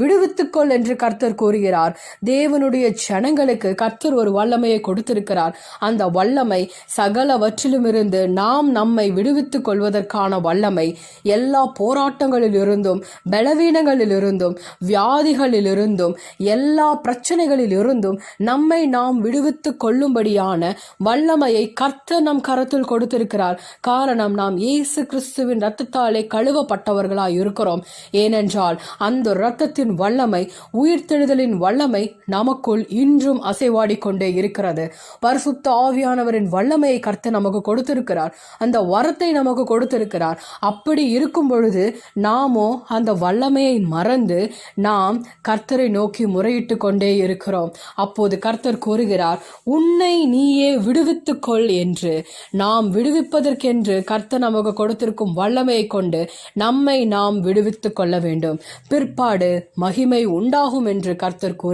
விடுவித்துக்கொள் என்று கர்த்தர் கூறுகிறார். தேவனுடைய ஜனங்களுக்கு கர்த்தர் ஒரு வல்லமையை கொடுத்திருக்கிறார். அந்த வல்லமை சகலவற்றிலும் இருந்து நாம் நம்மை விடுவித்துக் கொள்வதற்கான வல்லமை எல்லா போராட்டங்களில் இருந்தும் பலவீனங்களில் இருந்தும் வியாதிகளில் இருந்தும் எல்லா பிரச்சனைகளில் இருந்தும் நம்மை நாம் விடுவித்துக் கொள்ளும்படியான வல்லமையை கர்த்தர் நம் கரத்தில் கொடுத்திருக்கிறார். காரணம் நாம் இயேசு கிறிஸ்துவின் ரத்தத்தாலே கழுவப்பட்டவர்களாய் இருக்கிறோம் ஏனென்றால் அந்த இரத்தத்தின் வல்லமை உயிர்த்தெழுதலின் வல்லமை நமக்குள் இன்றும் அசைவாடிக்கொண்டே இருக்கிறது. பரிசுத்த ஆவியானவரின் வல்லமையை கர்த்தர் நமக்கு கொடுத்திருக்கிறார். அந்த வரத்தை நமக்கு கொடுத்திருக்கிறார். அப்படி இருக்கும் பொழுது நாமோ அந்த வல்லமையை மறந்து நாம் கர்த்தரை நோக்கி முறையிட்டு கொண்டே இருக்கிறோம். அப்போது கர்த்தர் கூறுகிறார் உன்னை நீயே விடுவித்துக்கொள் என்று. நாம் விடுவிப்பதற்கென்று கர்த்தர் நமக்கு கொடுத்திருக்கும் வல்லமையை கொண்டு நம்மை நாம் விடுவித்துக் கொள்ள வேண்டும். பிற்பாடு மகிமை உண்டாகும் என்று கர்த்தர் கூறி